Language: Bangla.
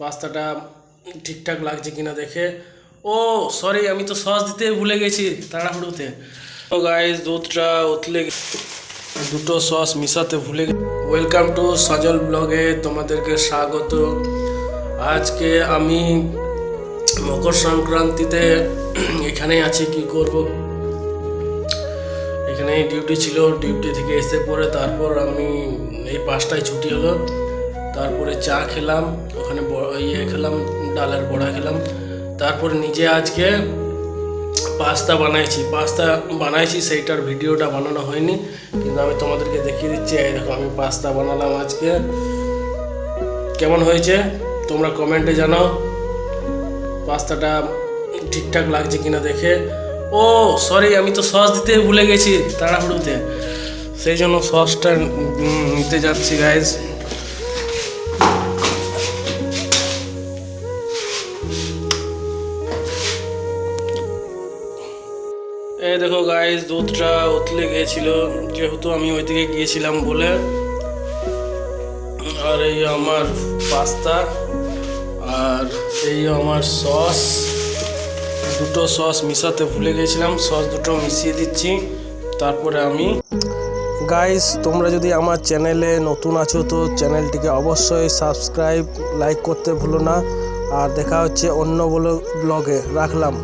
পাস্তাটা ঠিকঠাক লাগছে কিনা দেখে। ও সরি আমি তো সস দিতে ভুলে গেছি তাড়াহুড়োতে। ও গাইস দুধটা উতলে দুটো সস মিশাতে ভুলে ওয়েলকাম টু সজল ব্লগে তোমাদেরকে স্বাগত। আজকে আমি মকর সংক্রান্তিতে এখানে আছি, কি করব? এখানে ডিউটি ছিল ডিউটি থেকে এসে পরে তারপর আমি এই পাঁচটায় ছুটি হলো। তারপরে চা খেলাম, ওখানে ইয়ে খেলাম, ডালের বড়া খেলাম। তারপরে নিজে আজকে পাস্তা বানাইছি। পাস্তা বানাইছি, সেইটার ভিডিওটা বানানো হয়নি, কিন্তু আমি তোমাদেরকে দেখিয়ে দিচ্ছি। এই দেখো, আমি পাস্তা বানালাম আজকে। কেমন হয়েছে? তোমরা কমেন্টে জানাও। পাস্তাটা ঠিকঠাক লাগছে কিনা দেখে। ও, সরি, আমি তো সস দিতে ভুলে গেছি তাড়াহুড়োতে। সেই জন্য সসটা নিতে যাচ্ছি গাইজ এই দেখো গাইজ দুধটা উতলে গিয়েছিল, যেহেতু আমি ওইদিকে গিয়েছিলাম বলে। আর এই আমার পাস্তা, আর এই আমার সস দুটো সস মিশাতে ভুলে গেছিলাম সস দুটো মিশিয়ে দিচ্ছি, তারপরে আমি গাইস তোমরা যদি আমার চ্যানেলে নতুন আছো, তো চ্যানেলটিকে অবশ্যই সাবস্ক্রাইব লাইক করতে ভুলো না। আর দেখা হচ্ছে অন্য ব্লগে রাখলাম।